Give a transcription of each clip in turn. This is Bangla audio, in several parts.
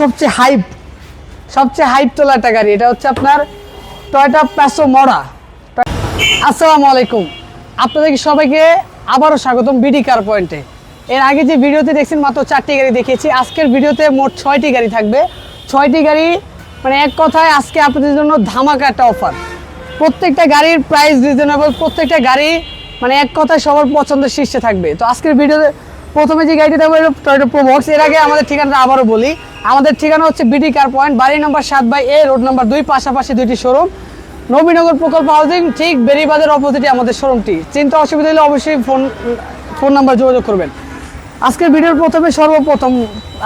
সবচেয়ে হাইপ সবচেয়ে হাইপ তোলা একটা গাড়ি, এটা হচ্ছে আপনার টয়টা প্যাসো মরা আসসালামু আলাইকুম। আপনাদেরকে সবাইকে আবারও স্বাগতম বিডি কার পয়েন্টে এর আগে যে ভিডিওতে দেখছেন মাত্র চারটি গাড়ি দেখিয়েছি, আজকের ভিডিওতে মোট ছয়টি গাড়ি থাকবে। ছয়টি গাড়ি মানে এক কথায় আজকে আপনাদের জন্য ধামাকা একটা অফার প্রত্যেকটা গাড়ির প্রাইস রিজনেবল প্রত্যেকটা গাড়ি মানে এক কথায় সবার পছন্দের শীর্ষে থাকবে। তো আজকের ভিডিওতে প্রথমে যে গাড়িটা দেবো টয়টা প্রোবক্স এর আগে আমাদের ঠিকানাটা আবারও বলি। আমাদের ঠিকানা হচ্ছে বিডি কার পয়েন্ট বাড়ি নম্বর সাত বাই এ রোড নম্বর দুই, পাশাপাশি দুইটি শোরুম নবীনগর প্রকল্প হাউজিং ঠিক বেরিবাজার অপোজিটে আমাদের শোরুমটি চিন্তা অসুবিধা হলে অবশ্যই ফোন ফোন নাম্বার যোগাযোগ করবেন। আজকের ভিডিওর প্রথমে সর্বপ্রথম,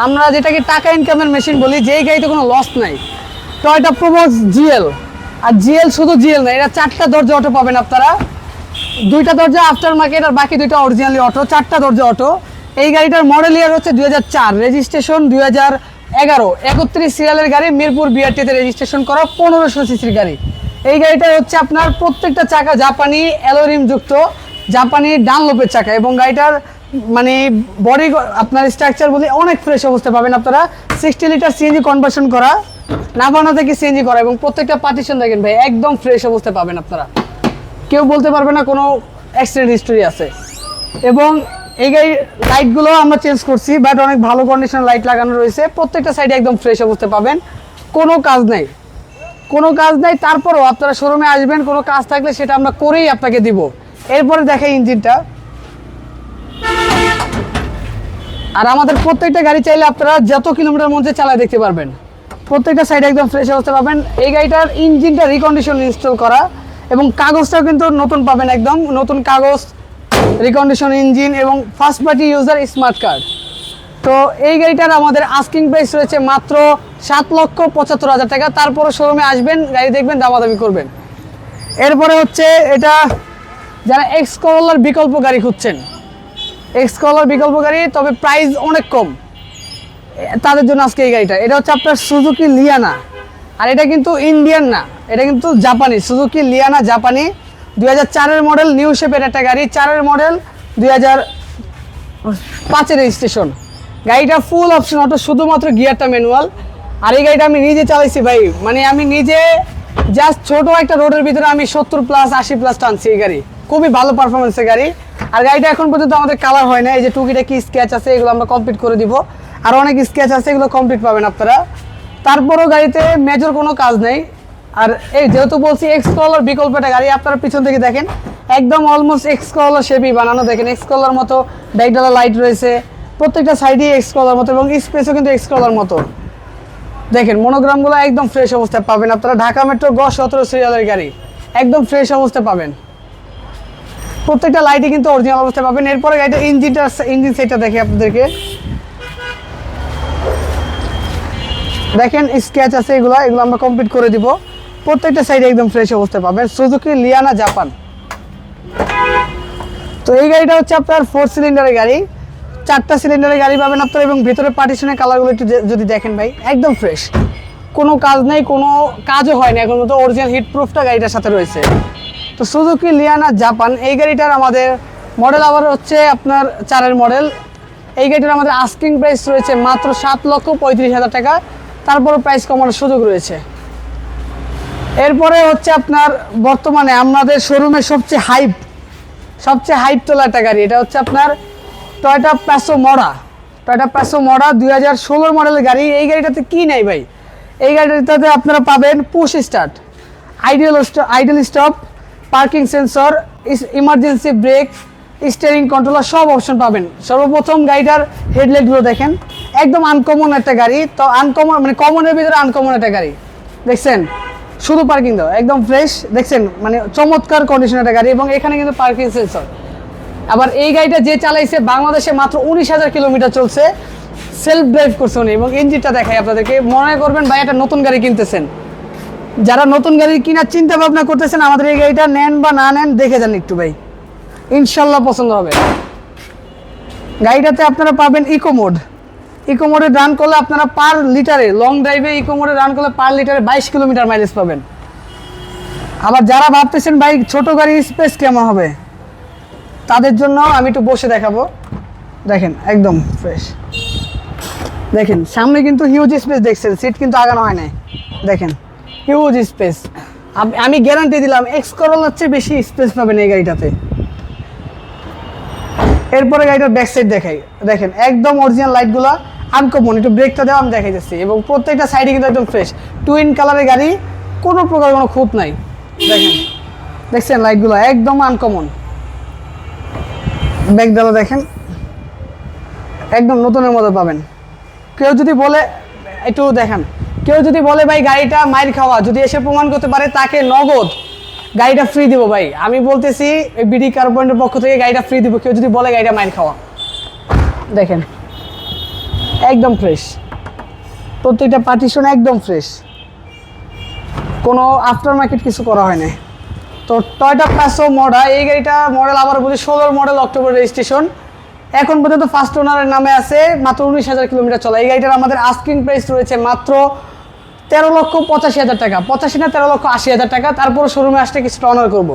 আমরা যেটাকে টাকা ইনকামের মেশিন বলি, যেই গাড়িতে কোনো লস নাই। টয়টা প্রোবক্স জিএল আর জিএল শুধু জিএল না, এটা চারটা দরজা অটো পাবেন আপনারা। দুইটা দরজা আফটার মার্কেট আর বাকি দুইটা অরিজিনালি অটো চারটা দরজা অটো এই গাড়িটার মডেল ইয়ার হচ্ছে দুই হাজার চার রেজিস্ট্রেশন দুই হাজার এগারো। একত্রিশ সিরিয়ালের গাড়ি মিরপুর বিআরটিতে রেজিস্ট্রেশন করা পনেরোশো সিসির গাড়ি। এই গাড়িটা হচ্ছে আপনার প্রত্যেকটা চাকা জাপানি অ্যালোরিম যুক্ত, জাপানি ডানলোপের চাকা এবং গাড়িটার মানে বডি আপনার স্ট্রাকচার বলে অনেক ফ্রেশ অবস্থা পাবেন আপনারা। সিক্সটি লিটার সিএনজি কনভার্সন করা, নাভানা থেকে সিএনজি করা এবং প্রত্যেকটা পার্টিশন দেখেন ভাই, একদম ফ্রেশ অবস্থা পাবেন আপনারা। কেউ বলতে পারবে না কোনো অ্যাক্সিডেন্ট হিস্টোরি আছে। এবং এই গাড়ির লাইটগুলো আমরা চেঞ্জ করছি বাট অনেক ভালো কন্ডিশন লাইট লাগানো রয়েছে। প্রত্যেকটা সাইডে একদম ফ্রেশ অবস্থা পাবেন। কোনো কাজ নেই। কোনো কাজ নেই, তারপরেও আপনারা শোরুমে আসবেন, কোনো কাজ থাকলে সেটা আমরা করেই আপনাকে দিব। এরপরে দেখে ইঞ্জিনটা। আর আমাদের প্রত্যেকটা গাড়ি চাইলে আপনারা যত কিলোমিটার মধ্যে চালায় দেখতে পারবেন। প্রত্যেকটা সাইডে একদম ফ্রেশ অবস্থা পাবেন। এই গাড়িটার ইঞ্জিনটা রিকন্ডিশন ইনস্টল করা। এবং কাগজটাও কিন্তু নতুন পাবেন একদম। নতুন কাগজ রিকন্ডিশন ইঞ্জিন এবং first party user smart card তো এই গাড়িটার আমাদের আস্কিং প্রাইস রয়েছে মাত্র সাত লক্ষ পঁচাত্তর হাজার টাকা। তারপরে শোরুমে আসবেন, গাড়ি দেখবেন, দামাদামি করবেন। এরপরে হচ্ছে এটা যারা এক্স করলার বিকল্প গাড়ি খুঁজছেন। এক্স কলার বিকল্প গাড়ি, তবে প্রাইস অনেক কম। তাদের জন্য আজকে এই গাড়িটা। এটা হচ্ছে আপনার সুজুকি লিয়ানা আর এটা কিন্তু ইন্ডিয়ান না, এটা কিন্তু জাপানি সুজুকি লিয়ানা জাপানি দুই হাজার মডেল নিউ শেপের একটা গাড়ি, চারের মডেল দুই হাজার পাঁচের রেজিস্ট্রেশন গাড়িটা ফুল অপশন অটো শুধুমাত্র গিয়ারটা ম্যানুয়াল আর এই গাড়িটা আমি নিজে চালাইছি ভাই মানে আমি নিজে জাস্ট ছোট একটা রোডের ভিতরে আমি সত্তর প্লাস আশি প্লাস টানছি এই গাড়ি। খুবই ভালো পারফরমেন্সের গাড়ি। আর গাড়িটা এখন পর্যন্ত আমাদের কালার হয় না এই যে টুকিটা কি স্কেচ আছে, এগুলো আমরা কমপ্লিট করে দিব। আর অনেক স্কেচ আছে, এগুলো কমপ্লিট পাবেন আপনারা। তারপরও গাড়িতে মেজর কোনো কাজ নেই। আর এই যেহেতু বলছি এক্স কলার বিকল্প একটা গাড়ি আপনারা পিছন থেকে দেখেন, একদম অলমোস্ট এক্স কলার শেপই বানানো। দেখেন এক্স কলার মতো ব্যাকডালা লাইট রয়েছে, প্রত্যেকটা সাইডে এক্স কলার মতো এবং স্পেসও কিন্তু এক্স কলার মতো। দেখেন মনোগ্রামগুলো একদম ফ্রেশ অবস্থায় পাবেন আপনারা। ঢাকা মেট্রো গ সতেরো সিরিয়ালের গাড়ি, একদম ফ্রেশ অবস্থায় পাবেন। প্রত্যেকটা লাইটে কিন্তু অরিজিনাল অবস্থায় পাবেন। এরপরে গাড়িটা ইঞ্জিনটা ইঞ্জিন সেটটা দেখে আপনাদেরকে। দেখেন স্কেচ আছে এগুলো এগুলো আমরা কমপ্লিট করে দিব। প্রত্যেকটা সাইডে একদম ফ্রেশ অবস্থায় পাবেন। সুজুকি লিয়ানা জাপান তো এই গাড়িটা হচ্ছে আপনার ফোর সিলিন্ডারের গাড়ি। চারটা সিলিন্ডারের গাড়ি পাবেন আপনারা এবং ভিতরে পার্টিশনের কালারগুলো একটু যদি দেখেন ভাই, একদম ফ্রেশ কোনো কাজ নেই, কোনো কাজও হয় না। এখন মতো অরিজিনাল হিট প্রুফটা গাড়িটার সাথে রয়েছে। তো সুজুকি লিয়ানা জাপান এই গাড়িটার আমাদের মডেল আবার হচ্ছে আপনার চারের মডেল এই গাড়িটার আমাদের আস্কিং প্রাইস রয়েছে মাত্র সাত লক্ষ পঁয়ত্রিশ হাজার টাকা। তারপরও প্রাইস কমানোর সুযোগ রয়েছে। এরপরে হচ্ছে আপনার বর্তমানে আমাদের শোরুমে সবচেয়ে হাইপ সবচেয়ে হাইপ তোলা একটা গাড়ি। এটা হচ্ছে আপনার টয়টা প্যাসো মরা টয়টা প্যাসো মরা দুই হাজার ষোলোর মডেলের গাড়ি। এই গাড়িটাতে কি নাই ভাই? এই গাড়িটাতে আপনারা পাবেন push start ideal ideal stop parking sensor emergency brake steering controller সব অপশন পাবেন। সর্বপ্রথম গাড়িটার হেডলাইটগুলো দেখেন। একদম আনকমন একটা গাড়ি। তো আনকমন মানে কমনের ভিতরে আনকমন একটা গাড়ি। দেখছেন? শুধু পার্কিং দাও একদম ফ্রেশ দেখছেন? মানে চমৎকার কন্ডিশন একটা গাড়ি এবং এখানে কিন্তু পার্কিং সেন্সর আবার এই গাড়িটা যে চালাইছে, বাংলাদেশে মাত্র উনিশ হাজার কিলোমিটার চলছে। সেলফ ড্রাইভ করছে উনি এবং ইঞ্জিনটা দেখাই আপনাদেরকে। মনে করবেন, ভাই, একটা নতুন গাড়ি কিনতেছেন। যারা নতুন গাড়ি কেনার চিন্তা ভাবনা করতেছেন, আমাদের এই গাড়িটা নেন বা না নেন, দেখে যান একটু, ভাই। ইনশাল্লাহ পছন্দ হবে। গাড়িটাতে আপনারা পাবেন ইকো মোড ইকো মোডে রান করলে আপনারা পার লিটারে লং ড্রাইভে ইকো মোডে রান করলে পার লিটারে বাইশ কিলোমিটার মাইলেজ পাবেন। আবার যারা ভাবতেছেন, ভাই, ছোট গাড়ির স্পেস কেমন হবে? তাদের জন্য আমি একটু বসে দেখাবো। দেখেন, একদম ফ্রেশ দেখেন, সামনে কিন্তু হিউজ স্পেস দেখছেন সিট কিন্তু আগানো হয় নাই। দেখেন হিউজ স্পেস আমি গ্যারান্টি দিলাম এক্স করলার চেয়ে বেশি স্পেস পাবেন এই গাড়িটাতে। এরপরে গাড়িটার ব্যাক সাইড দেখাই। দেখেন, একদম অরিজিনাল লাইটগুলো আনকমন একটু ব্রেকটা দেওয়া আমি দেখাই যাচ্ছি এবং প্রত্যেকটা সাইডে কিন্তু একদম ফ্রেশ টুইন কালারের গাড়ি, কোনো প্রকার কোনো খুঁত নাই। দেখেন, দেখছেন লাইটগুলো একদম আনকমন ব্যাগডালা দেখেন, একদম নতুনের মতো পাবেন। কেউ যদি বলে, একটু দেখেন, কেউ যদি বলে, ভাই, গাড়িটা মাইর খাওয়া। যদি এসে প্রমাণ করতে পারে, তাকে নগদ গাড়িটা ফ্রি দিব, ভাই। আমি বলতেছি বিডি কার পক্ষ থেকে গাড়িটা ফ্রি দিব, কেউ যদি বলে, গাড়িটা মাইর খাওয়া। দেখেন একদম ফ্রেশ প্রত্যেকটা পার্টিশন একদম ফ্রেশ কোনো আফটার মার্কেট কিছু করা হয় না তো টয়টা প্যাসো মডা এই গাড়িটা মডেল আবার বলি ষোলোর মডেল অক্টোবর রেজিস্ট্রেশন এখন পর্যন্ত ফার্স্ট ওনারের নামে আছে, মাত্র উনিশ হাজার কিলোমিটার চলা। এই গাড়িটার আমাদের আস্কিং প্রাইস রয়েছে মাত্র তেরো লক্ষ পঁচাশি হাজার টাকা। পঁচাশি না তেরো লক্ষ আশি হাজার টাকা। তারপর শোরুমে আসতে কিছুটা অনার করব।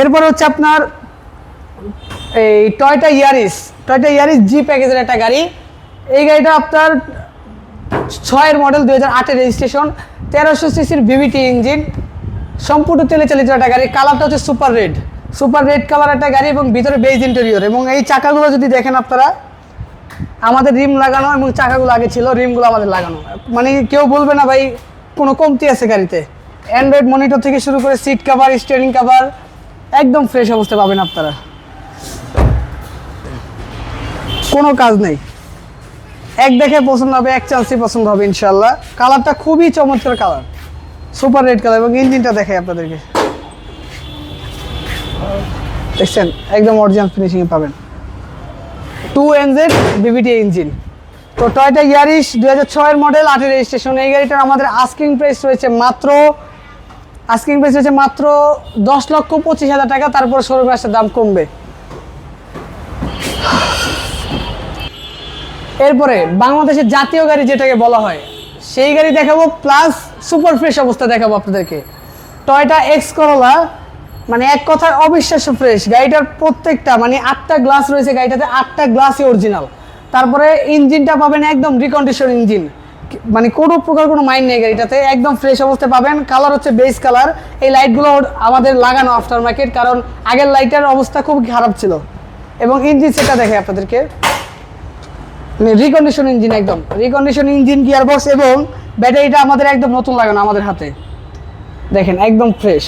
এরপর হচ্ছে আপনার এই Toyota Yaris Toyota Yaris G প্যাকেজের একটা গাড়ি। এই গাড়িটা আপনার ছয়ের মডেল দুই হাজার আটের রেজিস্ট্রেশন তেরোশো সিসির ভিভিটি ইঞ্জিন সম্পূর্ণ তেলে চালিত একটা গাড়ি কালারটা হচ্ছে super red super red colour একটা গাড়ি এবং ভিতরে বেজ ইন্টেরিয়র এবং এই চাকাগুলো যদি দেখেন আপনারা, আমাদের রিম লাগানো এবং চাকাগুলো আগে ছিল, রিমগুলো আমাদের লাগানো। মানে কেউ বলবে না ভাই, কোনো কমতি আছে গাড়িতে। অ্যান্ড্রয়েড মনিটর থেকে শুরু করে সিট কাভার স্টিয়ারিং কাভার একদম ফ্রেশ অবস্থায় পাবেন আপনারা। কোনো কাজ নেই। এক দেখে পছন্দ হবে, এক চান্সই পছন্দ হবে ইনশাল্লাহ কালারটা খুবই চমৎকার কালার সুপার রেড কালার এবং ইঞ্জিনটা দেখাই আপনাদেরকে। দেখছেন? একদম অরিজিনাল ফিনিশিংয়ে পাবেন। টু এনজেড বিবিটি ইঞ্জিন তো টয়টা ইয়ারিশ দুই হাজার ছয়ের মডেল আটের রেজিস্ট্রেশন এই গাড়িটার আমাদের আস্কিং প্রাইস রয়েছে মাত্র আস্কিং প্রাইস রয়েছে মাত্র দশ লক্ষ পঁচিশ হাজার টাকা। তারপর শোরুমে আসার দাম কমবে। এরপরে বাংলাদেশের জাতীয় গাড়ি যেটাকে বলা হয়, সেই গাড়ি দেখাবো প্লাস সুপার ফ্রেশ অবস্থা দেখাবো আপনাদেরকে। টয়টা এক্স করোলা মানে এক কথায় অবিশ্বাস্য ফ্রেশ গাড়িটার প্রত্যেকটা মানে আটটা গ্লাস রয়েছে গাড়িটাতে, আটটা গ্লাসই অরিজিনাল তারপরে ইঞ্জিনটা পাবেন একদম রিকন্ডিশন ইঞ্জিন মানে কোনো প্রকার কোনো মাইন্ড নেই গাড়িটাতে, একদম ফ্রেশ অবস্থায় পাবেন। কালার হচ্ছে বেস কালার এই লাইটগুলো আমাদের লাগানো আফটার মার্কেট কারণ আগের লাইটের অবস্থা খুব খারাপ ছিল। এবং ইঞ্জিন সেটা দেখে আপনাদেরকে। রিকন্ডিশন ইঞ্জিন একদম। রিকন্ডিশন ইঞ্জিন গিয়ার বক্স এবং ব্যাটারিটা আমাদের একদম নতুন লাগানো আমাদের হাতে। দেখেন, একদম ফ্রেশ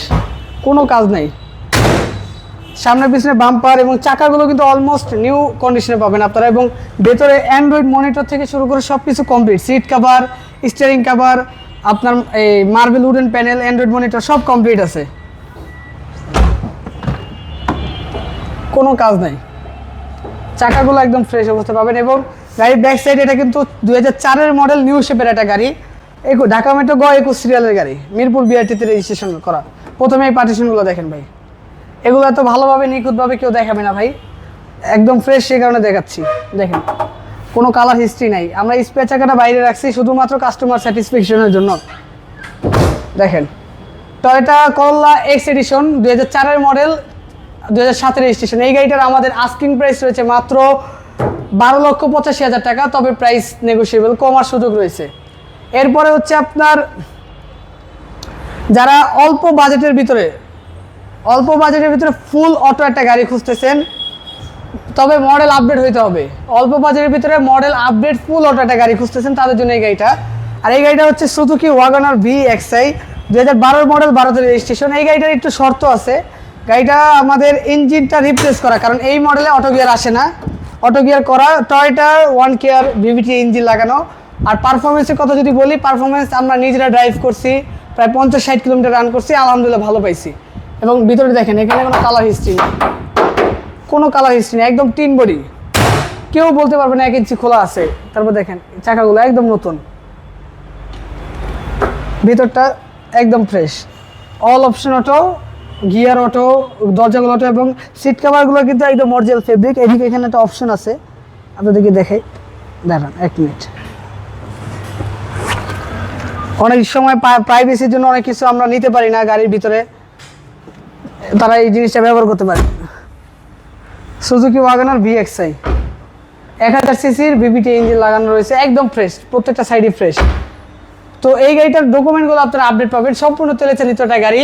কোনো কাজ নেই। সামনে পিছনে বাম্পার এবং চাকাগুলো কিন্তু অলমোস্ট নিউ কন্ডিশনে পাবেন আপনারা এবং ভেতরে অ্যান্ড্রয়েড মনিটর থেকে শুরু করে সব কিছু complete seat cover steering cover আপনার এই marble wooden panel Android monitor সব কমপ্লিট আছে। কোনো কাজ নাই। চাকাগুলো একদম ফ্রেশ অবস্থা পাবেন এবং গাড়ির ব্যাক সাইড এটা কিন্তু দুই চারের মডেল নিউ শেপের একটা গাড়ি। একু ঢাকা মেট্রো গ একুশ সিরিয়ালের গাড়ি, মিরপুর বিআরটিতে রেজিস্ট্রেশন করা। প্রথমে এই পার্টিশনগুলো দেখেন ভাই। এগুলো এত ভালোভাবে, নিখুঁতভাবে কেউ দেখাবে না ভাই। একদম ফ্রেশ সেই কারণে দেখাচ্ছি। দেখেন, কোনো কালার হিস্ট্রি নাই। আমরা স্পে চাকাটা বাইরে রাখছি শুধুমাত্র কাস্টমার স্যাটিসফ্যাকশনের জন্য। দেখেন টয়োটা করলা এক্স এডিশন দুই হাজার চারের মডেল দুই হাজার সাতের রেজিস্ট্রেশন এই গাড়িটার আমাদের আস্কিং প্রাইস রয়েছে মাত্র বারো লক্ষ পঁচাশি হাজার টাকা, তবে প্রাইস নেগোসিয়েবল কমার সুযোগ রয়েছে। এরপরে হচ্ছে আপনার, যারা অল্প বাজেটের ভিতরে, অল্প বাজেটের ভিতরে ফুল অটো একটা গাড়ি খুঁজতেছেন, তবে মডেল আপডেট হইতে হবে। অল্প বাজেটের ভিতরে মডেল আপডেট ফুল অটো একটা গাড়ি খুঁজতেছেন, তাদের জন্য এই গাড়িটা। আর এই গাড়িটা হচ্ছে সুজুকি ওয়াগনার ভি এক্সআই দু হাজার বারোর মডেল বারোতে রেজিস্ট্রেশন এই গাড়িটার একটু শর্ত আছে। গাড়িটা আমাদের ইঞ্জিনটা রিপ্লেস করা, কারণ এই মডেলে অটো গিয়ার আসে না। অটো গিয়ার করা, Toyota one KR VVT engine লাগানো। আর পারফরমেন্সের কথা যদি বলি পারফরমেন্স আমরা নিজেরা ড্রাইভ করছি, প্রায় পঞ্চাশ ষাট কিলোমিটার রান করছি, আলহামদুলিল্লাহ ভালো পাইছি। এবং ভিতরে দেখেন, এখানে কোনো কালার হিস্ট্রি নেই। কোনো কালার হিস্ট্রি নেই, একদম টিন বডি। কেউ বলতে পারবে না এক ইঞ্চি খোলা আছে। তারপর দেখেন চাকাগুলো একদম নতুন। ভিতরটা একদম fresh all option auto gear auto, দরজাগুলো অটো এবং সিট কাভারগুলো কিন্তু একদম অরিজিনাল ফেব্রিক এদিকে এখানে একটা অপশন আছে। আপনাদেরকে দেখাই। দাঁড়ান এক মিনিট অনেক সময় প্রাইভেসির জন্য অনেক কিছু আমরা নিতে পারি না গাড়ির ভিতরে। তারা এই জিনিসটা ব্যবহার করতে পারে সুজুকি ওয়াগনার ভিএক্সআই এক হাজার সিসির বিবিটি ইঞ্জিন লাগানো রয়েছে, একদম ফ্রেশ প্রত্যেকটা সাইডই ফ্রেশ তো এই গাড়িটার ডকুমেন্টগুলো আপনারা আপডেট পাবেন। সম্পূর্ণ তেলে চালিত গাড়ি।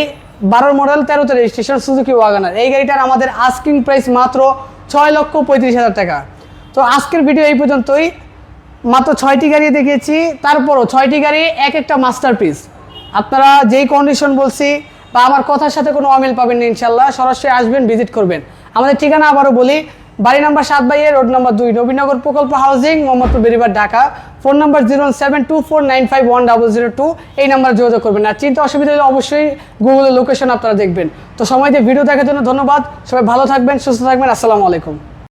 বারোর মডেল, তেরোতে রেজিস্ট্রেশন সুজুকি ওয়াগানার। এই গাড়িটার আমাদের আস্কিং প্রাইস মাত্র ছয় লক্ষ পঁয়ত্রিশ হাজার টাকা। তো আজকের ভিডিও এই পর্যন্তই। মাত্র ছয়টি গাড়ি দেখিয়েছি, তারপরও ছয়টি গাড়ি, এক একটা মাস্টারপিস আপনারা যেই কন্ডিশন বলছি বা আমার কথার সাথে কোনো অমিল পাবেন না ইনশাল্লাহ, সরাসরি আসবেন ভিজিট করবেন। আমাদের ঠিকানা আবারও বলি বাড়ি নাম্বার সাত বাইয়ে, রোড নাম্বার দুই, নবীনগর প্রকল্প housing, Mohammadpur বেরিবার Dhaka. Phone number zero seven two four nine five one double zero two, এই নাম্বারে যোগাযোগ করবেন। আর চিন্তা অসুবিধা হলে অবশ্যই গুগলের লোকেশন আপনারা দেখবেন। তো সময় দিয়ে ভিডিও দেখার জন্য ধন্যবাদ। সবাই ভালো থাকবেন, সুস্থ থাকবেন। আসসালামু আলাইকুম।